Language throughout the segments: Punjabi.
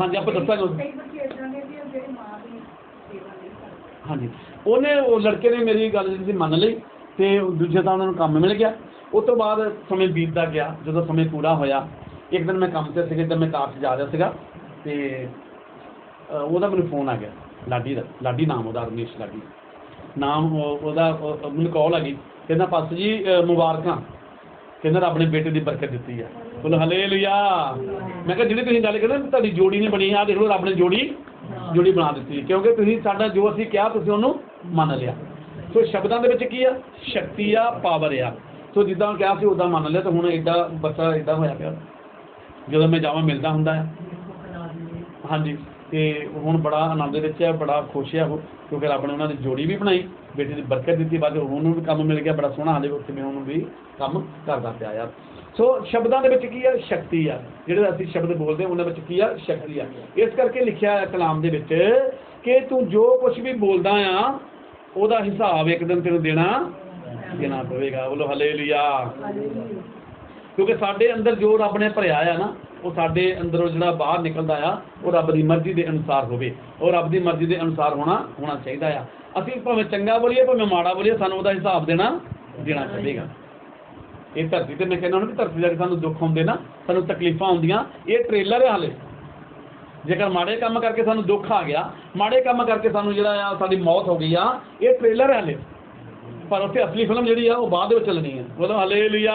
ਹਾਂਜੀ ਆਪਾਂ ਦੱਸਾਂਗੇ ਹਾਂਜੀ। ਉਹਨੇ ਉਹ ਲੜਕੇ ਨੇ ਮੇਰੀ ਗੱਲ ਜਿਹੜੀ ਮੰਨ ਲਈ ਤੇ ਦੂਜੇ ਤਾਂ ਉਹਨਾਂ ਨੂੰ ਕੰਮ ਮਿਲ ਗਿਆ। ਉਸ ਤੋਂ ਬਾਅਦ ਸਮੇਂ ਬੀਤਦਾ ਗਿਆ। ਜਦੋਂ ਸਮੇਂ ਪੂਰਾ ਹੋਇਆ ਇੱਕ ਦਿਨ ਮੈਂ ਕੰਮ ਤੇ ਸੀਗਾ ਤੇ ਮੈਂ ਕਾਰ 'ਚ ਜਾ ਰਿਹਾ ਸੀਗਾ ਤੇ ਉਹਦਾ ਮੈਨੂੰ ਫੋਨ ਆ ਗਿਆ ਲਾਡੀ ਦਾ ਲਾਡੀ ਨਾਮ ਉਹਦਾ ਰਮੇਸ਼ ਲਾਡੀ। ਨਾਮ ਉਹ- ਉਹਦਾ ਉਹ- ਮੈਨੂੰ ਕਾਲ ਆ ਗਈ। ਕਹਿੰਦਾ ਪਾਸ ਜੀ ਮੁਬਾਰਕਾਂ। ਕਹਿੰਦਾ ਰੱਬ ਨੇ ਬੇਟੇ ਦੀ ਬਰਕਤ ਦਿੱਤੀ ਆ। ਬੋਲੋ ਹਲੇਲੂਇਆ ਮੈਂ ਕਿਹਾ, ਜਿਹੜੀ ਤੁਸੀਂ ਗੱਲ ਕਰਦੇ ਤੁਹਾਡੀ ਜੋੜੀ ਨਹੀਂ ਬਣੀ ਆ, ਦੇਖ ਲਓ, ਰੱਬ ਨੇ ਜੋੜੀ ਜੋੜੀ ਬਣਾ ਦਿੱਤੀ। ਕਿਉਂਕਿ ਤੁਸੀਂ ਸਾਡਾ ਜੋ ਅਸੀਂ ਕਿਹਾ, ਤੁਸੀਂ ਉਹਨੂੰ ਮੰਨ ਲਿਆ। ਸੋ ਸ਼ਬਦਾਂ ਦੇ ਵਿੱਚ ਕੀ ਆ? ਸ਼ਕਤੀ ਆ ਪਾਵਰ ਆ। ਸੋ ਜਿੱਦਾਂ ਕਿਹਾ ਸੀ ਉਦਾਂ ਮੰਨ ਲਿਆ, ਤਾਂ ਹੁਣ ਐਡਾ ਬੱਚਾ ਐਡਾ ਹੋਇਆ ਪਿਆ। ਜਦੋਂ ਮੈਂ ਜਾਵਾਂ, ਮਿਲਦਾ ਹੁੰਦਾ ਆ। ਹਾਂਜੀ। ਤੇ ਹੁਣ ਬੜਾ ਆਨੰਦ ਵਿੱਚ ਹੈ ਬੜਾ ਖੁਸ਼ ਹੈ ਉਹ ਕਿਉਂਕਿ ਰੱਬ ਨੇ ਉਹਨਾਂ ਦੀ ਜੋੜੀ ਵੀ ਬਣਾਈ ਬੇਟੇ ਦੀ ਬਰਕਤ ਦਿੱਤੀ ਬਾਅਦ ਚੋਂ ਉਹਨੂੰ ਵੀ ਕੰਮ ਮਿਲ ਗਿਆ ਬੜਾ ਸੋਹਣਾ ਹਾਲੇ ਉੱਥੇ ਮੈਂ ਉਹਨੂੰ ਵੀ ਕੰਮ ਕਰਦਾ ਪਿਆ ਯਾਰ ਸੋ ਸ਼ਬਦਾਂ ਦੇ ਵਿੱਚ ਕੀ ਆ? ਸ਼ਕਤੀ ਆ। ਜਿਹੜੇ ਅਸੀਂ ਸ਼ਬਦ ਬੋਲਦੇ ਹਾਂ, ਉਹਨਾਂ ਵਿੱਚ ਕੀ ਆ? ਸ਼ਕਤੀ ਆ। ਇਸ ਕਰਕੇ ਲਿਖਿਆ ਹੈ ਕਲਾਮ ਦੇ ਵਿੱਚ ਕਿ ਤੂੰ ਜੋ ਕੁਝ ਵੀ ਬੋਲਦਾ ਆ ਉਹਦਾ ਹਿਸਾਬ ਇੱਕ ਦਿਨ ਤੈਨੂੰ ਦੇਣਾ ਦੇਣਾ ਪਵੇਗਾ। ਬੋਲੋ ਹਲੇਲੂਇਆ। ਕਿਉਂਕਿ ਸਾਡੇ ਅੰਦਰ ਜੋ ਰੱਬ ਨੇ ਭਰਿਆ ਆ ਨਾ, ਉਹ ਸਾਡੇ ਅੰਦਰੋਂ ਜਿਹੜਾ ਬਾਹਰ ਨਿਕਲਦਾ ਆ, ਉਹ ਰੱਬ ਦੀ ਮਰਜ਼ੀ ਦੇ ਅਨੁਸਾਰ ਹੋਵੇ। ਉਹ ਰੱਬ ਦੀ ਮਰਜ਼ੀ ਦੇ ਅਨੁਸਾਰ ਹੋਣਾ ਹੋਣਾ ਚਾਹੀਦਾ ਆ। ਅਸੀਂ ਭਾਵੇਂ ਚੰਗਾ ਬੋਲੀਏ, ਭਾਵੇਂ ਮਾੜਾ ਬੋਲੀਏ, ਸਾਨੂੰ ਉਹਦਾ ਹਿਸਾਬ ਦੇਣਾ ਦੇਣਾ ਚਾਹੀਦਾ। ਇਹ ਧਰਤੀ ਤੇ ਮੈਂ ਕਹਿੰਦਾ ਹਾਂ ਕਿ ਧਰਤੀ ਜਾ ਕੇ ਸਾਨੂੰ ਦੁੱਖ ਹੁੰਦੇ ਨਾ, ਸਾਨੂੰ ਤਕਲੀਫਾਂ ਹੁੰਦੀਆਂ, ਇਹ ਟ੍ਰੇਲਰ ਹੈ ਹਾਲੇ। ਜੇਕਰ ਮਾੜੇ ਕੰਮ ਕਰਕੇ ਸਾਨੂੰ ਦੁੱਖ ਆ ਗਿਆ, ਮਾੜੇ ਕੰਮ ਕਰਕੇ ਸਾਨੂੰ ਜਿਹੜਾ ਆ, ਸਾਡੀ ਮੌਤ ਹੋ ਗਈ ਆ, ਇਹ ਟ੍ਰੇਲਰ ਹੈ ਹਾਲੇ। ਪਰ ਉੱਥੇ ਅਸਲੀ ਫਿਲਮ ਜਿਹੜੀ ਆ, ਉਹ ਬਾਅਦ ਵਿੱਚ ਚੱਲਣੀ ਹੈ ਬੋਲੋ ਹਲੇਲੂਇਆ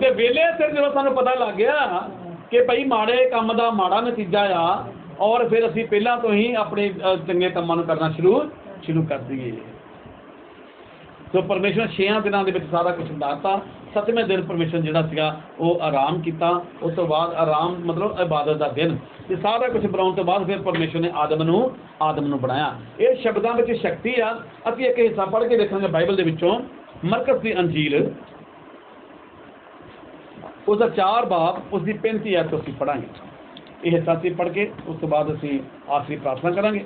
ਤੇ ਵੇਲੇ ਸਿਰ ਜਦੋਂ ਸਾਨੂੰ ਪਤਾ ਲੱਗ ਗਿਆ ਕਿ ਭਈ ਮਾੜੇ ਕੰਮ ਦਾ ਮਾੜਾ ਨਤੀਜਾ ਆ, ਔਰ ਫਿਰ ਅਸੀਂ ਪਹਿਲਾਂ ਤੋਂ ਹੀ ਆਪਣੇ ਚੰਗੇ ਕੰਮਾਂ ਨੂੰ ਕਰਨਾ ਸ਼ੁਰੂ ਸ਼ੁਰੂ ਕਰ ਦਈਏ। ਸੋ ਪਰਮੇਸ਼ਰ ਛੇਆਂ ਦਿਨਾਂ ਦੇ ਵਿੱਚ ਸਾਰਾ ਕੁਝ ਦੱਸਤਾ। ਸੱਤਵੇਂ ਦਿਨ ਪਰਮੇਸ਼ਰ ਜਿਹੜਾ ਸੀਗਾ, ਉਹ ਆਰਾਮ ਕੀਤਾ। ਉਸ ਤੋਂ ਬਾਅਦ ਆਰਾਮ ਮਤਲਬ ਇਬਾਦਤ ਦਾ ਦਿਨ। ਤੇ ਸਾਰਾ ਕੁਝ ਬਣਾਉਣ ਤੋਂ ਬਾਅਦ ਫਿਰ ਪਰਮੇਸ਼ਰ ਨੇ ਆਦਮ ਨੂੰ ਆਦਮ ਨੂੰ ਬਣਾਇਆ। ਇਹ ਸ਼ਬਦਾਂ ਵਿੱਚ ਸ਼ਕਤੀ ਆ। ਅਸੀਂ ਇੱਕ ਹਿੱਸਾ ਪੜ੍ਹ ਕੇ ਦੇਖਾਂਗੇ ਬਾਈਬਲ ਦੇ ਵਿੱਚੋਂ। ਮਰਕਸ ਦੀ ਅੰਜੀਲ। ਉਹਦਾ ਚਾਰ ਬਾਬ ਉਸ ਦੀ 35 ਐਤ ਅਸੀਂ ਪੜਾਂਗੇ ਇਹ ਹਿੱਸਾ ਅਸੀਂ ਪੜ੍ਹ ਕੇ, ਉਸ ਤੋਂ ਬਾਅਦ ਅਸੀਂ ਆਖਰੀ ਪ੍ਰਾਰਥਨਾ ਕਰਾਂਗੇ।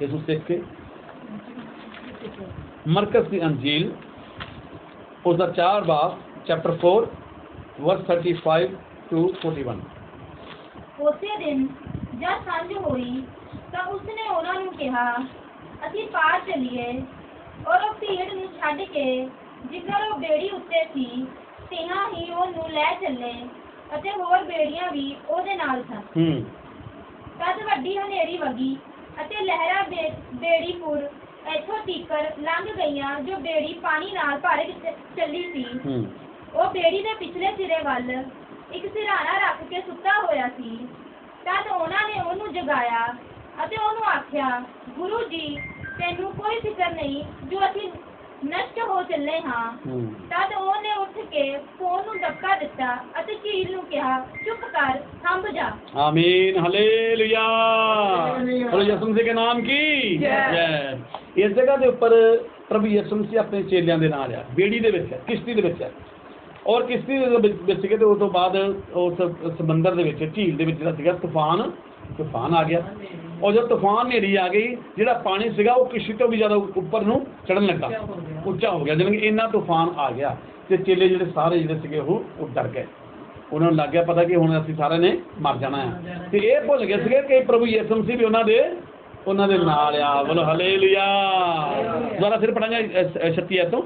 ਇਸ ਨੂੰ ਸਿੱਖ ਕੇ। ਮਰਕਸ ਦੀ ਅੰਜੀਲ ਉਹਦਾ ਚਾਰ ਬਾਬ ਚੈਪਟਰ 4 ਵਰਸ 35 ਟੂ 41 ਉਸੇ ਦਿਨ ਜਦ ਸਾਂਝ ਹੋਈ ਤਾਂ ਉਸਨੇ ਉਹਨਾਂ ਨੂੰ ਕਿਹਾ ਅਸੀਂ ਪਾਰ ਚੱਲੀਏ। ਔਰ ਉਹ ਭੀੜ ਨੂੰ ਛੱਡ ਕੇ ਜਿੱਧਰ ਉਹ ਬੇੜੀ ਉੱਤੇ ਸੀ ਤਿਹਾਂ ਹੀ ਉਹਨੂੰ ਲੈ ਚੱਲੇ ਅਤੇ ਹੋਰ ਬੇੜੀਆਂ ਵੀ ਉਹਦੇ ਨਾਲ ਸਨ। ਹੂੰ। ਤਦ ਵੱਡੀ ਹਨੇਰੀ ਵਗੀ ਅਤੇ ਲਹਿਰਾਂ ਬੇ- ਬੇੜੀਪੁਰ ਇੱਥੋਂ ਤੀਕਰ ਲੰਘ ਗਈਆਂ ਜੋ ਬੇੜੀ ਪਾਣੀ ਨਾਲ ਭਰ ਕੇ ਚ- ਚੱਲੀ ਸੀ। ਹੂੰ। ਉਹ ਬੇੜੀ ਦੇ ਪਿਛਲੇ ਸਿਰੇ ਵੱਲ ਇੱਕ ਸਿਰਹਾਣਾ ਰੱਖ ਕੇ ਸੁੱਤਾ ਹੋਇਆ ਸੀ। ਤਦ ਉਹਨਾਂ ਨੇ ਉਹਨੂੰ ਜਗਾਇਆ ਅਤੇ ਉਹਨੂੰ ਆਖਿਆ ਗੁਰੂ ਜੀ ਤੈਨੂੰ ਕੋਈ ਫਿਕਰ ਨਹੀਂ ਜੋ ਅਸੀਂ ਨਸ਼ਟ ਹੋ ਚੱਲੇ ਹਾਂ। ਤਦ ਉਹਨੇ ਉੱਠ ਕੇ ਫੋਨ ਨੂੰ ਧੱਕਾ ਦਿੱਤਾ ਅਤੇ ਝੀਲ ਨੂੰ ਕਿਹਾ ਚੁੱਪ ਕਰ ਥੰਮ ਜਾ। ਆਮੀਨ ਹalleluya ਪ੍ਰਭੂ ਯਿਸੂ ਮਸੀਹ ਦੇ ਨਾਮ ਕੀ? ਜੈ। ਇਸ ਜਗ੍ਹਾ ਦੇ ਉੱਪਰ ਪ੍ਰਭੂ ਯਿਸੂ ਮਸੀਹ ਆਪਣੇ ਚੇਲਿਆਂ ਦੇ ਨਾਲ ਆ ਬੇੜੀ ਦੇ ਵਿੱਚ ਕਿਸ਼ਤੀ ਦੇ ਵਿੱਚ ਹੈ ਔਰ ਕਿਸ਼ਤੀ ਦੇ ਵਿੱਚ ਸੀਗੇ ਤੇ ਉਸ ਤੋਂ ਬਾਅਦ ਉਸ ਸਮੁੰਦਰ ਦੇ ਵਿੱਚ ਝੀਲ ਦੇ ਵਿੱਚ ਜਿਹੜਾ ਸੀਗਾ ਤੂਫਾਨ ਤੂਫਾਨ ਆ ਗਿਆ। ਔਰ ਜਦ ਤੂਫਾਨ ਹਨੇਰੀ ਆ ਗਈ ਜਿਹੜਾ ਪਾਣੀ ਸੀਗਾ ਉਹ ਕਿਸ਼ਤੀ ਤੋਂ ਵੀ ਜ਼ਿਆਦਾ ਉੱਪਰ ਨੂੰ ਚੜਨ ਲੱਗਾ। ਉੱਚਾ ਹੋ ਗਿਆ। ਜਿਵੇਂ ਕਿ ਇੰਨਾ ਤੂਫਾਨ ਆ ਗਿਆ ਤੇ ਚੇਲੇ ਜਿਹੜੇ ਸਾਰੇ ਜਿਹੜੇ ਸੀਗੇ ਉਹ ਉਹ ਡਰ ਗਏ। ਉਹਨਾਂ ਨੂੰ ਲੱਗ ਗਿਆ ਪਤਾ ਕਿ ਹੁਣ ਅਸੀਂ ਸਾਰਿਆਂ ਨੇ ਮਰ ਜਾਣਾ ਹੈ ਤੇ ਇਹ ਭੁੱਲ ਗਏ ਸੀਗੇ ਕਿ ਪ੍ਰਭੂ ਯਿਸੂ ਮਸੀਹ ਵੀ ਉਹਨਾਂ ਦੇ ਉਹਨਾਂ ਦੇ ਨਾਲ ਆ। ਬੋਲੋ ਹਲੇਲੂਇਆ ਦੁਬਾਰਾ ਫਿਰ ਪੜਾਂਗੇ 36 ਤੋਂ।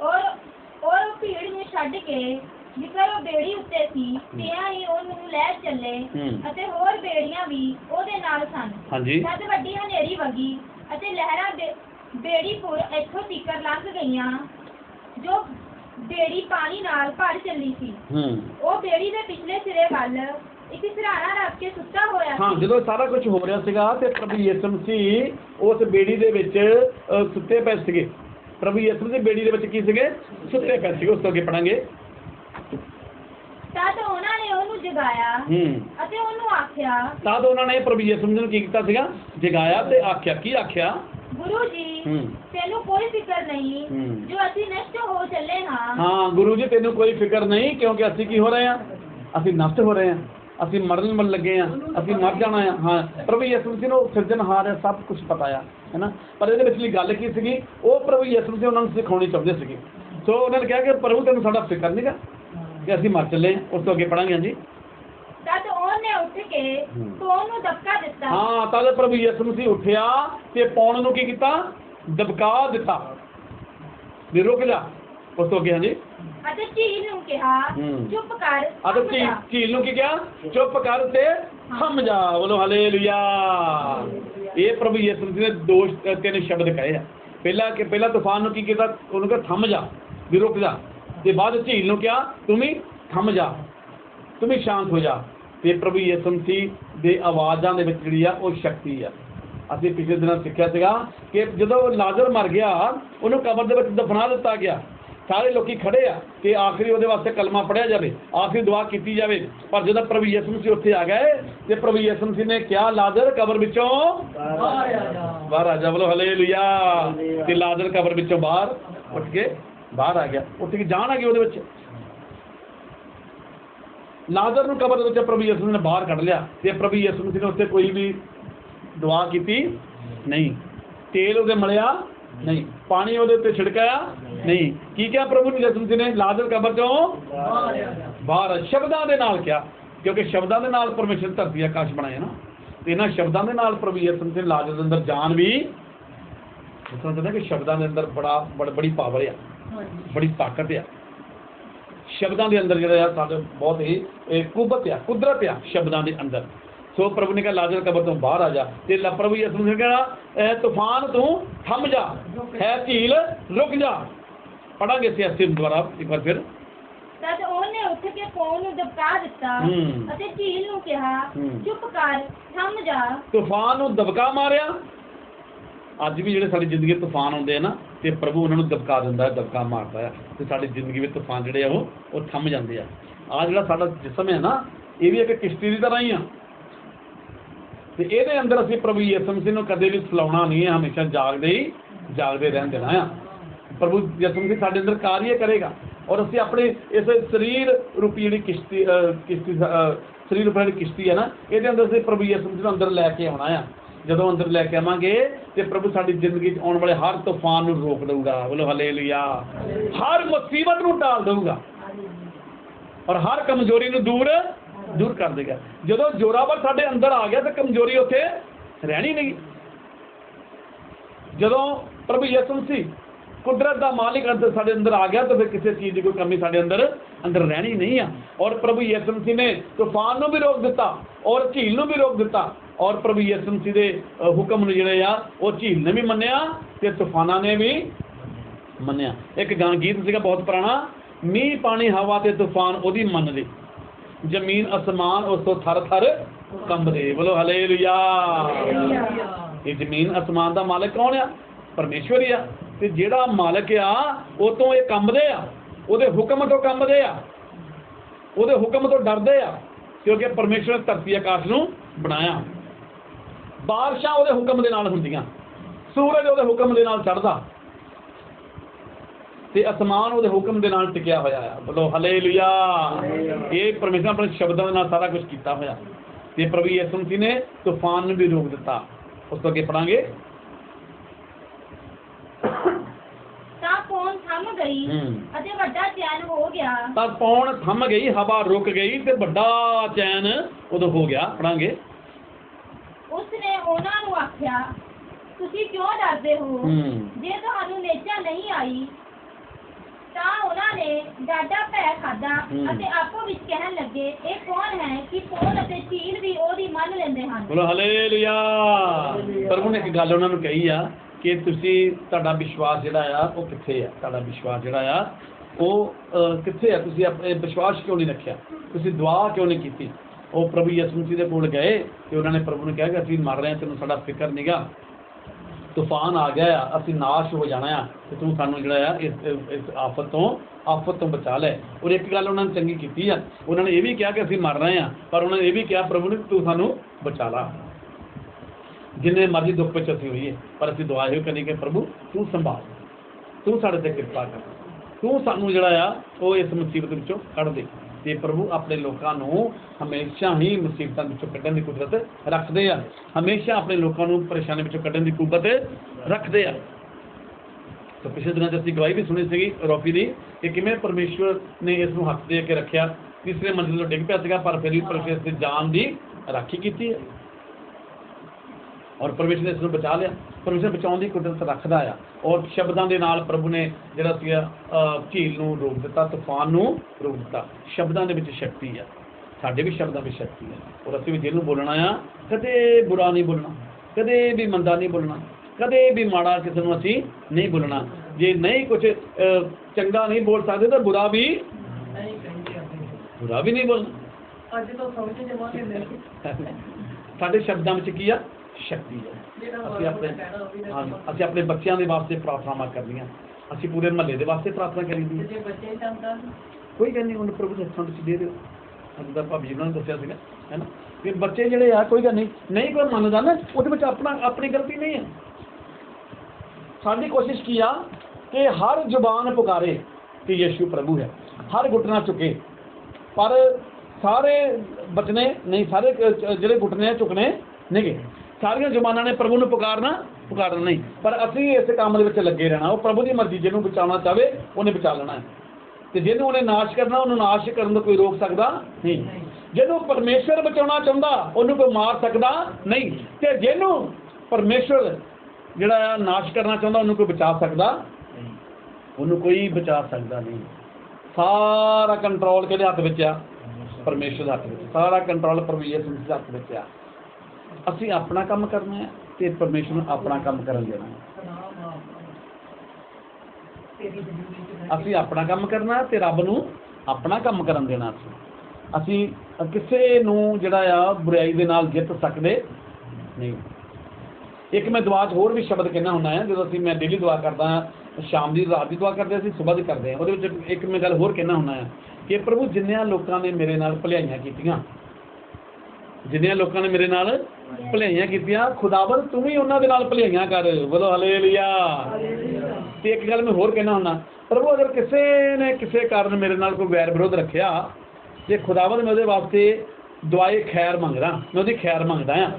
ਔਰ ਔਰ ਉਹ ਭੀੜ ਨੂੰ ਛੱਡ ਕੇ ਜਿੱਧਰ ਉਹ ਬੇੜੀ ਉੱਤੇ ਸੀ ਤਿਆਂ ਹੀ ਉਹਨੂੰ ਲੈ ਚੱਲੇ ਹੂੰ। ਅਤੇ ਹੋਰ ਬੇੜੀਆਂ ਵੀ ਉਹਦੇ ਨਾਲ ਸਨ। ਹਾਂਜੀ। ਤਦ ਵੱਡੀ ਹਨੇਰੀ ਵਗੀ ਅਤੇ ਲਹਿਰਾਂ ਬੇ- ਬੇੜੀਪੁਰ ਇੱਥੋਂ ਤੀਕਰ ਲੰਘ ਗਈਆਂ ਜੋ ਬੇੜੀ ਪਾਣੀ ਨਾਲ ਭਰ ਚੱਲੀ ਸੀ। ਹੂੰ। ਉਹ ਬੇੜੀ ਦੇ ਪਿਛਲੇ ਸਿਰੇ ਵੱਲ ਇੱਕ ਸਿਰਹਾਣਾ ਰੱਖ ਕੇ ਸੁੱਤਾ ਹੋਇਆ ਹਾਂ ਸੀ। ਜਦੋਂ ਸਾਰਾ ਕੁਝ ਹੋ ਰਿਹਾ ਸੀਗਾ ਤੇ ਪ੍ਰਭੂ ਯਿਸੂ ਮਸੀਹ ਉਸ ਬੇੜੀ ਦੇ ਵਿੱਚ ਅ, ਸੁੱਤੇ ਪਏ ਸੀਗੇ। ਪ੍ਰਭੂ ਯਿਸੂ ਮਸੀਹ ਬੇੜੀ ਦੇ ਵਿੱਚ ਕੀ ਸੀਗੇ? ਸੁੱਤੇ ਪਏ ਸੀਗੇ ਉਸ ਤੋਂ ਅੱਗੇ ਪੜਾਂਗੇ ਤਦ ਉਹਨਾਂ ਨੇ ਉਹਨੂੰ ਜਗਾਇਆ ਹੂੰ। ਅਤੇ ਉਹਨੂੰ ਆਖਿਆ ਤਦ ਉਹਨਾਂ ਨੇ ਪ੍ਰਭੂ ਯਿਸੂ ਮਸੀਹ ਨੂੰ ਕੀ ਕੀਤਾ ਸੀਗਾ? ਜਗਾਇਆ ਤੇ ਆਖਿਆ ਕੀ ਆਖਿਆ? ਗੁਰੂ ਜੀ ਹੂੰ। ਤੈਨੂੰ ਕੋਈ ਫਿਕਰ ਨਹੀਂ ਹੂੰ। ਜੋ ਅਸੀਂ ਨਸ਼ਟ ਹੋ ਚੱਲੇ ਹਾਂ। ਹਾਂ ਗੁਰੂ ਜੀ ਤੈਨੂੰ ਕੋਈ ਫਿਕਰ ਨਹੀਂ ਕਿਉਂਕਿ ਅਸੀਂ ਕੀ ਹੋ ਰਹੇ ਹਾਂ? ਅਸੀਂ ਨਸ਼ਟ ਹੋ ਰਹੇ ਹਾਂ। ਅਸੀਂ ਮਰਨ ਮਨ ਲੱਗੇ ਹਾਂ। ਅਸੀਂ ਮਰ ਜਾਣਾ ਆ ਹਾਂ ਪ੍ਰਭੂ ਯਿਸੂ ਮਸੀਹ ਨੂੰ ਸਿਰਜਣਹਾਰ ਹੈ ਸਭ ਕੁਝ ਪਤਾ ਆ ਹੈਨਾ ਪਰ ਇਹਦੇ ਵਿਚਲੀ ਗੱਲ ਕੀ ਸੀਗੀ ਉਹ ਪ੍ਰਭੂ ਯਿਸੂ ਮਸੀਹ ਉਹਨਾਂ ਨੂੰ ਸਿਖਾਉਣੀ ਚਾਹੁੰਦੇ ਸੀਗੇ। ਸੋ ਉਹਨਾਂ ਨੇ ਕਿਹਾ ਕਿ ਪ੍ਰਭੂ ਤੈਨੂੰ ਸਾਡਾ ਫਿਕਰ ਨਹੀਂਗਾ ਕਿ ਅਸੀਂ ਮਰ ਚੱਲੇ ਉਸ ਤੋਂ ਅੱਗੇ ਪੜਾਂਗੇ ਹਾਂਜੀ। ਤਦ ਉਹਨੇ ਉੱਠ ਕੇ। ਪੌਣ ਨੂੰ ਧੱਕਾ ਦਿੱਤਾ। ਹਾਂ ਤਦ ਪ੍ਰਭੂ ਯਿਸੂ ਮਸੀਹ ਉੱਠਿਆ ਤੇ ਪੌਣ ਨੂੰ ਕੀ ਕੀਤਾ? ਦਬਕਾ ਦਿੱਤਾ। ਵੀ ਰੁਕ ਜਾ। ਉਸ ਤੋਂ ਅੱਗੇ ਹਾਂਜੀ। ਅਤੇ ਝੀਲ ਨੂੰ ਕਿਹਾ। ਚੁੱਪ ਕਰ ਅਤੇ ਝੀਲ। ਝੀਲ ਨੂੰ ਕੀ ਕਿਹਾ? ਚੁੱਪ ਕਰ ਤੇ ਥੰਮ ਜਾ। ਬੋਲੋ ਹਾਲੇਲੂਇਆ ਇਹ ਪ੍ਰਭੂ ਯਿਸੂ ਮਸੀਹ ਨੇ ਦੋ ਤਿੰਨ ਸ਼ਬਦ ਕਹੇ ਆ। ਪਹਿਲਾ ਕਿ ਪਹਿਲਾ ਤੂਫਾਨ ਨੂੰ ਕੀ ਕੀਤਾ? ਉਹਨੂੰ ਕਿਹਾ ਥੰਮ ਜਾ। ਵੀ ਰੁਕ ਜਾ। ਤੇ ਬਾਅਦ ਝੀਲ ਨੂੰ ਕਿਹਾ ਤੂੰ ਵੀ ਥੰਮ ਜਾ ਤੂੰ ਵੀ ਸ਼ਾਂਤ ਹੋ ਜਾ। ਤੇ ਪ੍ਰਭੂ ਯਿਸੂ ਮਸੀਹ ਦੇ ਆਵਾਜ਼ਾਂ ਦੇ ਵਿੱਚ ਜਿਹੜੀ ਆ ਉਹ ਸ਼ਕਤੀ ਆ। ਅਸੀਂ ਪਿਛਲੇ ਦਿਨਾਂ ਸਿੱਖਿਆ ਸੀਗਾ ਕਿ ਜਦੋਂ ਲਾਜ਼ਰ ਮਰ ਗਿਆ ਉਹਨੂੰ ਕਬਰ ਦੇ ਵਿੱਚ ਦਫਨਾ ਦਿੱਤਾ ਗਿਆ। ਸਾਰੇ ਲੋਕੀ ਖੜੇ ਆ ਕਿ ਆਖਰੀ ਉਹਦੇ ਵਾਸਤੇ ਕਲਮਾ ਪੜਿਆ ਜਾਵੇ ਆਖਰੀ ਦੁਆ ਕੀਤੀ ਜਾਵੇ। ਪਰ ਜਦੋਂ ਪ੍ਰਭੂ ਯਿਸੂ ਮਸੀਹ ਉੱਥੇ ਆ ਗਏ ਤੇ ਪ੍ਰਭੂ ਯਿਸੂ ਮਸੀਹ ਨੇ ਕਿਹਾ ਲਾਜ਼ਰ ਕਬਰ ਵਿੱਚੋਂ ਬਾਹਰ ਆ ਜਾ। ਬੋਲੋ ਹਲੇਲੂਇਆ ਤੇ ਲਾਜ਼ਰ ਕਬਰ ਵਿੱਚੋਂ ਬਾਹਰ ਉੱਠ ਕੇ ਬਾਹਰ ਆ ਗਿਆ, ਉੱਥੇ ਕਿ ਜਾਣ ਆ ਗਈ ਉਹਦੇ ਵਿੱਚ। ਲਾਜ਼ਰ ਨੂੰ ਕਬਰ ਦੇ ਵਿੱਚ ਪ੍ਰਭੂ ਯਿਸੂ ਨੇ ਬਾਹਰ ਕੱਢ ਲਿਆ ਤੇ ਪ੍ਰਭੂ ਯਿਸੂ ਮਸੀਹ ਨੇ ਉੱਥੇ ਕੋਈ ਵੀ ਦੁਆ ਕੀਤੀ ਨਹੀਂ। ਤੇਲ ਉਹਦੇ ਮਲਿਆ ਨਹੀਂ, ਪਾਣੀ ਉਹਦੇ ਉੱਤੇ ਛਿੜਕਾਇਆ ਨਹੀਂ। ਕੀ ਕਿਹਾ ਪ੍ਰਭੂ ਯਿਸੂ ਮਸੀਹ ਨੇ? ਲਾਜ਼ਰ ਕਬਰ ਚੋਂ ਬਾਹਰ ਸ਼ਬਦਾਂ ਦੇ ਨਾਲ ਕਿਹਾ, ਕਿਉਂਕਿ ਸ਼ਬਦਾਂ ਦੇ ਨਾਲ ਪਰਮੇਸ਼ਰ ਧਰਤੀ ਆਕਾਸ਼ ਬਣਾਇਆ ਨਾ। ਤੇ ਇਹਨਾਂ ਸ਼ਬਦਾਂ ਦੇ ਨਾਲ ਪ੍ਰਭੂ ਯਿਸੂ ਮਸੀਹ ਨੇ ਲਾਜ਼ਰ ਦੇ ਅੰਦਰ ਜਾਨ ਵੀ ਦੱਸਣਾ ਚਾਹੁੰਦਾ ਕਿ ਸ਼ਬਦਾਂ ਦੇ ਅੰਦਰ ਬੜਾ, ਬੜ- ਬੜੀ ਪਾਵਰ ਆ। ਬੜੀ ਤਾਕਤ ਆ। ਸ਼ਬਦਾਂ ਦੇ ਅੰਦਰ ਜਿਹੜਾ ਆ ਸਾਡੇ ਬਹੁਤ ਹੀ ਕੁਵਤ ਆ ਕੁਦਰਤ ਆ ਸ਼ਬਦਾਂ ਦੇ ਅੰਦਰ। ਸੋ ਪ੍ਰਭੂ ਨੇ ਕਿਹਾ ਲਾਜ਼ਰ ਕਬਰ ਤੋਂ ਬਾਹਰ ਆ ਜਾ। ਤੇ ਲਾ ਪ੍ਰਭੂ ਯਿਸੂ ਨੇ ਕਿਹਾ ਇਹ ਤੂਫਾਨ ਤੂੰ ਥੰਮ ਜਾ ਹੈ ਝੀਲ ਰੁਕ ਜਾ। ਪੜਾਂਗੇ ਅਸੀਂ ਅਸੀਂ ਦੁਬਾਰਾ ਇੱਕ ਵਾਰ ਫਿਰ। ਤਦ ਉਹਨੇ ਉੱਠ ਕੇ ਪੌਣ ਨੂੰ ਦਬਕਾ ਦਿੱਤਾ। ਅਤੇ ਝੀਲ ਨੂੰ ਕਿਹਾ। ਚੁੱਪ ਕਰ ਥੰਮ ਜਾ। ਤੂਫਾਨ ਨੂੰ ਦਬਕਾ ਮਾਰਿਆ। ਅੱਜ ਵੀ ਜਿਹੜੇ ਸਾਡੀ ਜ਼ਿੰਦਗੀ ਤੂਫਾਨ ਆਉਂਦੇ ਆ ਨਾ ਤੇ ਪ੍ਰਭੂ ਉਹਨਾਂ ਨੂੰ ਦਬਕਾ ਦਿੰਦਾ ਦਬਕਾ ਮਾਰਦਾ ਹੈ ਤੇ ਸਾਡੀ ਜ਼ਿੰਦਗੀ ਵਿੱਚ ਤੂਫਾਨ ਜਿਹੜੇ ਆ ਉਹ ਉਹ ਥੰਮ ਜਾਂਦੇ ਆ। ਆ ਜਿਹੜਾ ਸਾਡਾ ਜਿਸਮ ਹੈ ਨਾ, ਇਹ ਵੀ ਇੱਕ ਕਿਸ਼ਤੀ ਦੀ ਤਰ੍ਹਾਂ ਹੀ ਆ। ਤੇ ਇਹਦੇ ਅੰਦਰ ਅਸੀਂ ਪ੍ਰਭੂ ਯਿਸੂ ਮਸੀਹ ਨੂੰ ਕਦੇ ਵੀ ਸਲਾਉਣਾ ਨਹੀਂ ਹੈ, ਹਮੇਸ਼ਾ ਜਾਗਦੇ ਹੀ ਜਾਗਦੇ ਰਹਿਣ ਦੇਣਾ ਆ। ਪ੍ਰਭੂ ਯਿਸੂ ਮਸੀਹ ਸਾਡੇ ਅੰਦਰ ਕਾਰਜ ਕਰੇਗਾ। ਔਰ ਅਸੀਂ ਆਪਣੇ ਇਸ ਸਰੀਰ ਰੂਪੀ ਜਿਹੜੀ ਕਿਸ਼ਤੀ ਕਿਸ਼ਤੀ ਸਰੀਰ ਰੂਪੀ ਜਿਹੜੀ ਕਿਸ਼ਤੀ ਹੈ ਨਾ, ਇਹਦੇ ਅੰਦਰ ਅਸੀਂ ਪ੍ਰਭੂ ਯਿਸੂ ਮਸੀਹ ਨੂੰ ਅੰਦਰ ਲੈ ਕੇ ਆਉਣਾ ਆ। ਜਦੋਂ ਅੰਦਰ ਲੈ ਕੇ ਆਵਾਂਗੇ ਤੇ ਪ੍ਰਭੂ ਸਾਡੀ ਜ਼ਿੰਦਗੀ 'ਚ ਆਉਣ ਵਾਲੇ ਹਰ ਤੂਫਾਨ ਨੂੰ ਰੋਕ ਦੇਊਗਾ। ਬੋਲੋ ਹਲੇਲੂਇਆ। ਹਰ ਮੁਸੀਬਤ ਨੂੰ ਟਾਲ ਦੇਊਗਾ। ਔਰ ਹਰ ਕਮਜ਼ੋਰੀ ਨੂੰ ਦੂਰ ਦੂਰ ਕਰ ਦੇਗਾ। ਜਦੋਂ ਜੋਰਾਵਰ ਸਾਡੇ ਅੰਦਰ ਆ ਗਿਆ ਤਾਂ ਕਮਜ਼ੋਰੀ ਉੱਥੇ ਰਹਿਣੀ ਨਹੀਂ। ਜਦੋਂ ਪ੍ਰਭੂ ਯਿਸੂ ਸੀ ਕੁਦਰਤ ਦਾ ਮਾਲਿਕ ਅੰਦਰ ਸਾਡੇ ਅੰਦਰ ਆ ਗਿਆ ਤਾਂ ਫਿਰ ਕਿਸੇ ਚੀਜ਼ ਦੀ ਕੋਈ ਕਮੀ ਸਾਡੇ ਅੰਦਰ ਅੰਦਰ ਰਹਿਣੀ ਨਹੀਂ ਆ। ਔਰ ਪ੍ਰਭੂ ਯਿਸੂ ਮਸੀਹ ਨੇ ਤੂਫਾਨ ਨੂੰ ਵੀ ਰੋਕ ਦਿੱਤਾ ਔਰ ਝੀਲ ਨੂੰ ਵੀ ਰੋਕ ਦਿੱਤਾ। ਔਰ ਪ੍ਰਭੂ ਯਿਸੂ ਮਸੀਹ ਦੇ ਹੁਕਮ ਨੂੰ ਜਿਹੜੇ ਆ ਉਹ ਝੀਲ ਨੇ ਵੀ ਮੰਨਿਆ ਤੇ ਤੂਫਾਨਾਂ ਨੇ ਵੀ ਮੰਨਿਆ। ਇੱਕ ਗਾਂ ਗੀਤ ਸੀਗਾ ਬਹੁਤ ਪੁਰਾਣਾ ਮੀਂਹ ਪਾਣੀ ਹਵਾ ਤੇ ਤੂਫਾਨ ਉਹਦੀ ਮੰਨਦੇ ਜ਼ਮੀਨ ਅਸਮਾਨ ਉਸ ਤੋਂ ਥਰ ਥਰ ਕੰਬਦੇ ਬੋਲੋ ਹਲੇਲੂਇਆ ਇਹ ਜ਼ਮੀਨ ਅਸਮਾਨ ਦਾ ਮਾਲਕ ਕੌਣ ਆ? ਪਰਮੇਸ਼ਵਰ ਹੀ ਆ। ਤੇ ਜਿਹੜਾ ਮਾਲਕ ਆ ਉਹ ਤੋਂ ਇਹ ਕੰਬਦੇ ਆ। ਉਹਦੇ ਹੁਕਮ ਤੋਂ ਕੰਬਦੇ ਆ। ਉਹਦੇ ਹੁਕਮ ਤੋਂ ਡਰਦੇ ਆ ਕਿਉਂਕਿ ਪਰਮੇਸ਼ਵਰ ਨੇ ਧਰਤੀ ਆਕਾਸ਼ ਨੂੰ ਬਣਾਇਆ। ਬਾਰਿਸ਼ਾਂ ਉਹਦੇ ਹੁਕਮ ਦੇ ਨਾਲ ਹੁੰਦੀਆਂ। ਸੂਰਜ ਉਹਦੇ ਹੁਕਮ ਦੇ ਨਾਲ ਚੜ੍ਹਦਾ। ਤੇ ਅਸਮਾਨ ਉਹਦੇ ਹੁਕਮ ਦੇ ਨਾਲ ਟਿਕਿਆ ਹੋਇਆ ਆ। ਬੋਲੋ ਹਲੇਲੂਇਆ ਇਹ ਪਰਮੇਸ਼ਰ ਆਪਣੇ ਸ਼ਬਦਾਂ ਨਾਲ ਸਾਰਾ ਕੁਝ ਕੀਤਾ ਹੋਇਆ। ਤੇ ਪ੍ਰਭੂ ਯਿਸੂ ਮਸੀਹ ਨੇ ਤੂਫਾਨ ਨੂੰ ਵੀ ਰੋਕ ਦਿੱਤਾ। ਉਸ ਤੋਂ ਅੱਗੇ ਪੜਾਂਗੇ ਤਾਂ ਪੌਣ ਥੰਮ ਗਈ। ਅਤੇ ਵੱਡਾ ਚੈਨ ਹੋ ਗਿਆ ਤਾਂ ਪੌਣ ਥੰਮ ਗਈ ਹਵਾ ਰੁਕ ਗਈ ਤੇ ਵੱਡਾ ਚੈਨ ਉਦੋਂ ਹੋ ਗਿਆ ਪੜਾਂਗੇ ਉਸਨੇ ਉਹਨਾਂ ਨੂੰ ਆਖਿਆ ਤੁਸੀਂ ਕਿਉਂ ਡਰਦੇ ਹੋ। ਜੇ ਤੁਹਾਨੂੰ ਨੇਚਾ ਨਹੀਂ ਆਈ ਤਾਂ ਉਹਨਾਂ ਨੇ ਡਾਡਾ ਭੈ ਖਾਦਾ। ਅਤੇ ਆਪੋ ਵਿੱਚ ਕਹਿਣ ਲੱਗੇ ਇਹ ਕੌਣ ਹੈ ਕਿ ਪੌਣ ਅਤੇ ਝੀਲ ਵੀ ਉਹਦੀ ਮੰਨ ਲੈਂਦੇ ਹਨ ਬੋਲੋ ਹਲੇਲੂਇਆ ਪ੍ਰਭੂ ਨੇ ਇੱਕ ਗੱਲ ਉਹਨਾਂ ਨੂੰ ਕਹੀ ਆ ਕਿ ਤੁਸੀਂ ਤੁਹਾਡਾ ਵਿਸ਼ਵਾਸ ਜਿਹੜਾ ਆ, ਉਹ ਕਿੱਥੇ ਆ? ਤੁਹਾਡਾ ਵਿਸ਼ਵਾਸ ਜਿਹੜਾ ਆ, ਉਹ ਕਿੱਥੇ ਆ? ਤੁਸੀਂ ਆਪਣੇ ਵਿਸ਼ਵਾਸ ਕਿਉਂ ਨਹੀਂ ਰੱਖਿਆ? ਤੁਸੀਂ ਦੁਆ ਕਿਉਂ ਨਹੀਂ ਕੀਤੀ? ਉਹ ਪ੍ਰਭੂ ਯਿਸੂ ਮਸੀਹ ਦੇ ਕੋਲ ਗਏ ਤੇ ਉਹਨਾਂ ਨੇ ਪ੍ਰਭੂ ਨੂੰ ਕਿਹਾ ਕਿ ਅਸੀਂ ਮਰ ਰਹੇ ਹਾਂ, ਤੈਨੂੰ ਸਾਡਾ ਫਿਕਰ ਨਹੀਂਗਾ ਤੂਫਾਨ ਆ ਗਿਆ ਆ, ਅਸੀਂ ਨਾਸ਼ ਹੋ ਜਾਣਾ ਆ ਤੇ ਤੂੰ ਸਾਨੂੰ ਜਿਹੜਾ ਆ, ਇਸ ਇਸ ਆਫਤ ਤੋਂ ਆਫਤ ਤੋਂ ਬਚਾ ਲੈ। ਔਰ ਇੱਕ ਗੱਲ ਉਹਨਾਂ ਨੇ ਚੰਗੀ ਕੀਤੀ ਆ। ਉਹਨਾਂ ਨੇ ਇਹ ਵੀ ਕਿਹਾ ਕਿ ਅਸੀਂ ਮਰ ਰਹੇ ਆ ਪਰ ਉਹਨਾਂ ਨੇ ਇਹ ਵੀ ਕਿਹਾ, ਪ੍ਰਭੂ ਨੇ ਤੂੰ ਸਾਨੂੰ ਬਚਾ ਲਾ। ਜਿੰਨੇ ਮਰਜ਼ੀ ਦੁੱਖ ਵਿੱਚ ਅਸੀਂ ਹੋਈਏ, ਪਰ ਅਸੀਂ ਦੁਆ ਇਹੋ ਕਰਨੀ ਕਿ ਪ੍ਰਭੂ ਤੂੰ ਸੰਭਾਲ, ਤੂੰ ਸਾਡੇ ਤੇ ਕਿਰਪਾ ਕਰ, ਤੂੰ ਸਾਨੂੰ ਜਿਹੜਾ ਆ, ਉਹ ਇਸ ਮੁਸੀਬਤ ਵਿੱਚੋਂ ਕੱਢ ਦੇ ਤੇ ਪ੍ਰਭੂ ਆਪਣੇ ਲੋਕਾਂ ਨੂੰ ਹਮੇਸ਼ਾ ਹੀ ਮੁਸੀਬਤਾਂ ਵਿੱਚੋਂ ਕੱਢਣ ਦੀ ਕੁਦਰਤ ਰੱਖਦੇ ਆ, ਹਮੇਸ਼ਾ ਆਪਣੇ ਲੋਕਾਂ ਨੂੰ ਪਰੇਸ਼ਾਨੀ ਵਿੱਚੋਂ ਕੱਢਣ ਦੀ ਕੁਦਰਤ ਰੱਖਦੇ ਆ। ਤਾਂ ਪਿਛਲੇ ਦਿਨਾਂ 'ਚ ਅਸੀਂ ਗਵਾਹੀ ਵੀ ਸੁਣੀ ਸੀਗੀ ਰੋਪੀ ਦੀ ਕਿ ਕਿਵੇਂ ਪਰਮੇਸ਼ਵਰ ਨੇ ਇਸ ਨੂੰ ਹੱਥ ਦੇ ਕੇ ਰੱਖਿਆ, ਤੀਸਰੇ ਮੰਜ਼ਿਲ ਤੋਂ ਡਿੱਗ ਪਿਆ ਸੀਗਾ, ਪਰ ਫਿਰ ਵੀ ਪਰਮੇਸ਼ਵਰ ਇਸ ਦੀ ਜਾਨ ਦੀ ਰਾਖੀ ਕੀਤੀ ਹੈ। ਔਰ ਪਰਮੇਸ਼ਰ ਨੇ ਇਸ ਨੂੰ ਬਚਾ ਲਿਆ। ਪਰਮੇਸ਼ਰ ਬਚਾਉਣ ਦੀ ਕੁਦਰਤ ਰੱਖਦਾ ਆ। ਔਰ ਸ਼ਬਦਾਂ ਦੇ ਨਾਲ ਪ੍ਰਭੂ ਨੇ ਜਿਹੜਾ ਸੀ ਝੀਲ ਨੂੰ ਰੋਕ ਦਿੱਤਾ ਤੂਫਾਨ ਨੂੰ ਰੋਕ ਦਿੱਤਾ। ਸ਼ਬਦਾਂ ਦੇ ਵਿੱਚ ਸ਼ਕਤੀ ਆ। ਸਾਡੇ ਵੀ ਸ਼ਬਦਾਂ ਵਿੱਚ ਸ਼ਕਤੀ ਹੈ ਔਰ ਅਸੀਂ ਵੀ ਜਿਹਨੂੰ ਬੋਲਣਾ ਆ। ਕਦੇ ਬੁਰਾ ਨਹੀਂ ਬੋਲਣਾ। ਕਦੇ ਵੀ ਮੰਦਾ ਨਹੀਂ ਬੋਲਣਾ। ਕਦੇ ਵੀ ਮਾੜਾ ਕਿਸੇ ਨੂੰ ਅਸੀਂ ਨਹੀਂ ਬੋਲਣਾ। ਜੇ ਨਹੀਂ ਕੁਝ ਚੰਗਾ ਨਹੀਂ ਬੋਲ ਸਕਦੇ ਤਾਂ ਬੁਰਾ ਵੀ ਨਹੀਂ ਕਹਿੰਦੇ ਅਸੀਂ ਬੁਰਾ ਵੀ ਨਹੀਂ ਬੋਲਣਾ। ਅੱਜ ਤੋਂ ਸਮਝ ਜਮਾਂਗੇ ਨਹੀਂ। ਸਾਡੇ ਸ਼ਬਦਾਂ ਵਿੱਚ ਕੀ ਆ? ਸ਼ਕਤੀ ਹੈ। ਅਸੀਂ ਆਪਣੇ ਹਾਂ, ਅਸੀਂ ਆਪਣੇ ਬੱਚਿਆਂ ਦੇ ਵਾਸਤੇ ਪ੍ਰਾਰਥਨਾਵਾਂ ਕਰਨੀਆਂ। ਅਸੀਂ ਪੂਰੇ ਮਹੱਲੇ ਦੇ ਵਾਸਤੇ ਪ੍ਰਾਰਥਨਾ ਕਰੀਦੀ ਜੇ ਬੱਚੇ ਕੋਈ ਗੱਲ ਨਹੀਂ ਉਹਨੂੰ ਪ੍ਰਭੂ ਦੇ ਹੱਥਾਂ ਵਿੱਚ ਦੇ ਦਿਓ। ਦਾ ਭਾਬੀ ਜੀ ਉਹਨਾਂ ਨੇ ਦੱਸਿਆ ਸੀਗਾ ਹੈ ਨਾ? ਕਿ ਬੱਚੇ ਜਿਹੜੇ ਆ ਕੋਈ ਗੱਲ ਨਹੀਂ। ਨਹੀਂ ਕੋਈ ਮੰਨਦਾ ਨਾ ਉਹਦੇ ਵਿੱਚ ਆਪਣਾ ਆਪਣੀ ਗਲਤੀ ਨਹੀਂ ਹੈ। ਸਾਡੀ ਕੋਸ਼ਿਸ਼ ਕੀ ਆ ਕਿ ਹਰ ਜ਼ੁਬਾਨ ਪੁਕਾਰੇ ਕਿ ਯਿਸੂ ਪ੍ਰਭੂ ਹੈ। ਹਰ ਘੁਟਨਾ ਚੁੱਕੇ। ਪਰ ਸਾਰੇ ਬਚਨੇ ਨਹੀਂ ਸਾਰੇ ਜਿਹੜੇ ਘੁਟਨੇ ਆ ਚੁੱਕਣੇ ਨਹੀਂਗੇ ਸਾਰੀਆਂ ਜ਼ੁਬਾਨਾਂ ਨੇ ਪ੍ਰਭੂ ਨੂੰ ਪੁਕਾਰਨਾ ਪੁਕਾਰਨਾ ਨਹੀਂ। ਪਰ ਅਸੀਂ ਇਸ ਕੰਮ ਦੇ ਵਿੱਚ ਲੱਗੇ ਰਹਿਣਾ। ਉਹ ਪ੍ਰਭੂ ਦੀ ਮਰਜ਼ੀ, ਜਿਹਨੂੰ ਬਚਾਉਣਾ ਚਾਹਵੇ ਉਹਨੇ ਬਚਾ ਲੈਣਾ ਤੇ ਜਿਹਨੂੰ ਉਹਨੇ ਨਾਸ਼ ਕਰਨਾ, ਉਹਨੂੰ ਨਾਸ਼ ਕਰਨ ਤੋਂ ਕੋਈ ਰੋਕ ਸਕਦਾ ਨਹੀਂ। ਜਿਹਨੂੰ ਪਰਮੇਸ਼ਰ ਬਚਾਉਣਾ ਚਾਹੁੰਦਾ, ਉਹਨੂੰ ਕੋਈ ਮਾਰ ਸਕਦਾ ਨਹੀਂ। ਤੇ ਜਿਹਨੂੰ ਪਰਮੇਸ਼ਰ ਜਿਹੜਾ ਆ ਨਾਸ਼ ਕਰਨਾ ਚਾਹੁੰਦਾ, ਉਹਨੂੰ ਕੋਈ ਬਚਾ ਸਕਦਾ ਉਹਨੂੰ ਕੋਈ ਬਚਾ ਸਕਦਾ ਨਹੀਂ। ਸਾਰਾ ਕੰਟਰੋਲ ਕਿਹਦੇ ਹੱਥ ਵਿੱਚ ਆ? ਪਰਮੇਸ਼ਰ ਦੇ ਹੱਥ ਵਿੱਚ। ਸਾਰਾ ਕੰਟਰੋਲ ਪ੍ਰਭੂ ਦੇ ਹੱਥ ਵਿੱਚ ਆ। ਅਸੀਂ ਆਪਣਾ ਕੰਮ ਕਰਨਾ ਹੈ ਤੇ ਪਰਮੇਸ਼ਰ ਨੂੰ ਆਪਣਾ ਕੰਮ ਕਰਨ ਦੇਣਾ ਅਸੀਂ ਆਪਣਾ ਕੰਮ ਕਰਨਾ ਤੇ ਰੱਬ ਨੂੰ ਆਪਣਾ ਕੰਮ ਕਰਨ ਦੇਣਾ ਅਸੀਂ ਅਸੀਂ ਕਿਸੇ ਨੂੰ ਜਿਹੜਾ ਆ ਬੁਰਾਈ ਦੇ ਨਾਲ ਜਿੱਤ ਸਕਦੇ ਨਹੀਂ। ਇੱਕ ਮੈਂ ਦੁਆ 'ਚ ਹੋਰ ਵੀ ਸ਼ਬਦ ਕਹਿਣਾ ਹੁੰਦਾ ਹੈ ਜਦੋਂ ਅਸੀਂ ਮੈਂ ਡੇਲੀ ਦੁਆ ਕਰਦਾ ਹਾਂ ਸ਼ਾਮ ਦੀ ਰਾਤ ਦੀ ਦੁਆ ਕਰਦੇ ਹਾਂ, ਅਸੀਂ ਸਵੇਰ ਦੀ ਕਰਦੇ ਹਾਂ ਉਹਦੇ ਵਿੱਚ ਇੱਕ ਮੈਂ ਗੱਲ ਹੋਰ ਕਹਿਣਾ ਹੁੰਦਾ ਹੈ ਕਿ ਪ੍ਰਭੂ ਜਿੰਨਿਆਂ ਲੋਕਾਂ ਨੇ ਮੇਰੇ ਨਾਲ ਭਲਾਈਆਂ ਕੀਤੀਆਂ ਜਿੰਨਿਆਂ ਲੋਕਾਂ ਨੇ ਮੇਰੇ ਨਾਲ ਭਲਾਈਆਂ ਕੀਤੀਆਂ। ਖੁਦਾਵਰ ਤੂੰ ਵੀ ਉਹਨਾਂ ਦੇ ਨਾਲ ਭਲਾਈਆਂ ਕਰ। ਬੋਲੋ ਹਲੇਲੂਇਆ ਤੇ ਇੱਕ ਗੱਲ ਮੈਂ ਹੋਰ ਕਹਿਣਾ ਹੁੰਦਾ। ਪ੍ਰਭੂ, ਅਗਰ ਕਿਸੇ ਨੇ ਕਿਸੇ ਕਾਰਨ ਮੇਰੇ ਨਾਲ ਕੋਈ ਵੈਰ ਵਿਰੋਧ ਰੱਖਿਆ ਤੇ ਖੁਦਾਵੰਦ ਮੈਂ ਉਹਦੇ ਵਾਸਤੇ ਦੁਆਏ ਖੈਰ ਮੰਗਦਾ, ਮੈਂ ਉਹਦੀ ਖੈਰ ਮੰਗਦਾ ਆ।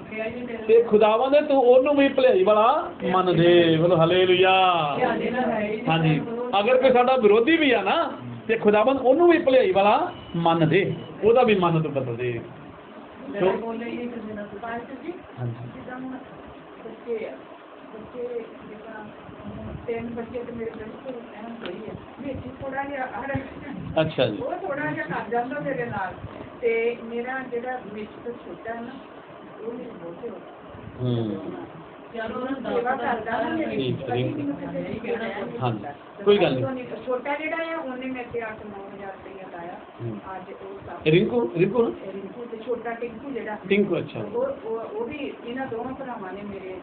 ਤੇ ਖੁਦਾਵੰਦ ਤੂੰ ਉਹਨੂੰ ਵੀ ਭਲਾਈ ਵਾਲਾ ਮੰਨ ਦੇ। ਬੋਲੋ ਹਲੇਲੂਇਆ ਹਾਂਜੀ। ਅਗਰ ਕੋਈ ਸਾਡਾ ਵਿਰੋਧੀ ਵੀ ਆ ਨਾ, ਤੇ ਖੁਦਾਵੰਦ ਉਹਨੂੰ ਵੀ ਭਲਾਈ ਵਾਲਾ ਮੰਨ ਦੇ। ਉਹਦਾ ਵੀ ਮਨ ਤੂੰ ਬਦਲ ਦੇ। ਤਿੰਨ ਬੱਚੇ ਤੇ ਮੇਰੇ ਬਿਲਕੁਲ ਐਨ ਸਹੀ ਹੈ ਵਿੱਚ ਥੋੜਾ ਜਿਹਾ ਹਰ ਅੱਛਾ ਜੀ। ਉਹ ਥੋੜਾ ਜਿਹਾ ਕਰ ਜਾਂਦਾ ਮੇਰੇ ਨਾਲ। ਤੇ ਮੇਰਾ ਜਿਹੜਾ ਵਿੱਚ ਤੋਂ ਛੋਟਾ ਹੈ ਨਾ ਉਹ ਮੇਰੇ ਬਹੁਤ ਹੋ। ਹੂੰ ਚਲੋ ਉਹਨਾਂ ਸੇਵਾ ਕਰਦਾ ਨਾ ਮੇਰੀ ਠੀਕ, ਕਦੀ ਠੀਕ। ਮੈਨੂੰ ਕਿਸੇ ਦੀ ਕਹਿਣਾ ਨਹੀਂ ਹਾਂਜੀ, ਹੁੰਦਾ। ਕੋਈ ਗੱਲ ਨਹੀਂ। ਜਦੋਂ ਛੋਟਾ ਜਿਹੜਾ ਹੈ ਉਹਨੇ ਮੇਰੇ ਤੇ 8-9000 ਰੁਪਏ ਲਾਇਆ ਹੂੰ। ਅੱਜ ਉਹ ਸਭ ਰਿੰਕੂ ਰਿੰਕੂ ਨਾ? ਰਿੰਕੂ ਤੇ ਛੋਟਾ ਟਿੰਕੂ ਜਿਹੜਾ ਟਿੰਕੂ ਅੱਛਾ ਉਹ ਉਹ ਉਹ ਵੀ ਇਹਨਾਂ ਦੋਵਾਂ ਭਰਾਵਾਂ ਨੇ ਮੇਰੇ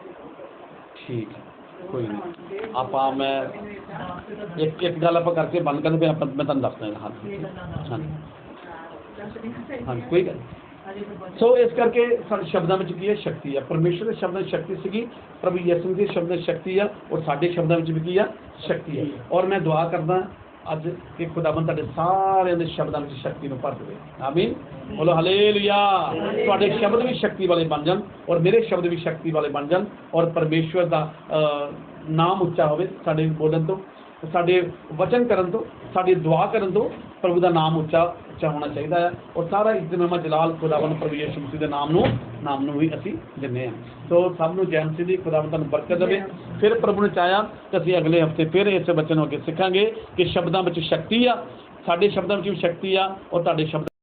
ਠੀਕ ਹੈ ਕੋਈ ਨਹੀਂ ਆਪਾਂ ਮੈਂ ਇੱਕ ਇੱਕ ਗੱਲ ਆਪਾਂ ਕਰਕੇ ਬੰਦ ਕਰਦੇ ਫਿਰ ਆਪਾਂ ਮੈਂ ਤੁਹਾਨੂੰ ਦੱਸਦਾ ਹਾਂ ਹਾਂਜੀ ਹਾਂਜੀ ਹਾਂਜੀ ਕੋਈ ਗੱਲ ਨਹੀਂ। ਸੋ ਇਸ ਕਰਕੇ ਸਾਡੇ ਸ਼ਬਦਾਂ ਵਿੱਚ ਕੀ ਹੈ? ਸ਼ਕਤੀ ਹੈ ਪਰਮੇਸ਼ਰ ਦੇ ਸ਼ਬਦਾਂ ਵਿੱਚ ਸ਼ਕਤੀ ਸੀਗੀ ਪ੍ਰਭੂ ਯਿਸੂ ਦੇ ਸ਼ਬਦਾਂ ਵਿੱਚ ਸ਼ਕਤੀ ਆ ਔਰ ਸਾਡੇ ਸ਼ਬਦਾਂ ਵਿੱਚ ਵੀ ਕੀ ਆ? ਸ਼ਕਤੀ ਹੈ ਔਰ ਮੈਂ ਦੁਆ ਕਰਦਾ ਅੱਜ ਕਿ ਖੁਦਾਵੰਦ ਤੁਹਾਡੇ ਸਾਰਿਆਂ ਦੇ ਸ਼ਬਦਾਂ ਵਿੱਚ ਸ਼ਕਤੀ ਨੂੰ ਭਰ ਦੇਵੇ। ਆਮੀਨ ਬੋਲੋ ਹਲੇਲੂਇਆ ਤੁਹਾਡੇ ਸ਼ਬਦ ਵੀ ਸ਼ਕਤੀ ਵਾਲੇ ਬਣ ਜਾਣ ਔਰ ਮੇਰੇ ਸ਼ਬਦ ਵੀ ਸ਼ਕਤੀ ਵਾਲੇ ਬਣ ਜਾਣ ਔਰ ਪਰਮੇਸ਼ਵਰ ਦਾ ਅ, ਨਾਮ ਉੱਚਾ ਹੋਵੇ ਸਾਡੇ ਬੋਲਣ ਤੋਂ। ਸਾਡੇ ਵਚਨ ਕਰਨ ਤੋਂ, ਸਾਡੀ ਦੁਆ ਕਰਨ ਤੋਂ ਪ੍ਰਭੂ ਦਾ ਨਾਮ ਉੱਚਾ ਉੱਚਾ ਹੋਣਾ ਚਾਹੀਦਾ ਹੈ ਔਰ ਸਾਰਾ ਇਜ਼ਤਮਾਮ ਜਲਾਲ ਖੁਦਾਵੰਦ ਪ੍ਰਭੂ ਯਿਸੂ ਮਸੀਹ ਦੇ ਨਾਮ ਨੂੰ ਨਾਮ ਨੂੰ ਵੀ ਅਸੀਂ ਦਿੰਦੇ ਹਾਂ। ਸੋ ਸਭ ਨੂੰ ਜੈ ਮਸੀਹ ਦੀ, ਖੁਦਾਵੰਦ ਤੁਹਾਨੂੰ ਬਰਕਤ ਦੇਵੇ। ਫਿਰ ਪ੍ਰਭੂ ਨੇ ਚਾਹਿਆ ਕਿ ਅਸੀਂ ਅਗਲੇ ਹਫ਼ਤੇ ਫਿਰ ਇਸ ਬੱਚਨ ਨੂੰ ਅੱਗੇ ਸਿੱਖਾਂਗੇ ਕਿ ਸ਼ਬਦਾਂ ਵਿੱਚ ਸ਼ਕਤੀ ਆ, ਸਾਡੇ ਸ਼ਬਦਾਂ ਵਿੱਚ ਵੀ ਸ਼ਕਤੀ ਆ ਔਰ ਤੁਹਾਡੇ ਸ਼ਬਦ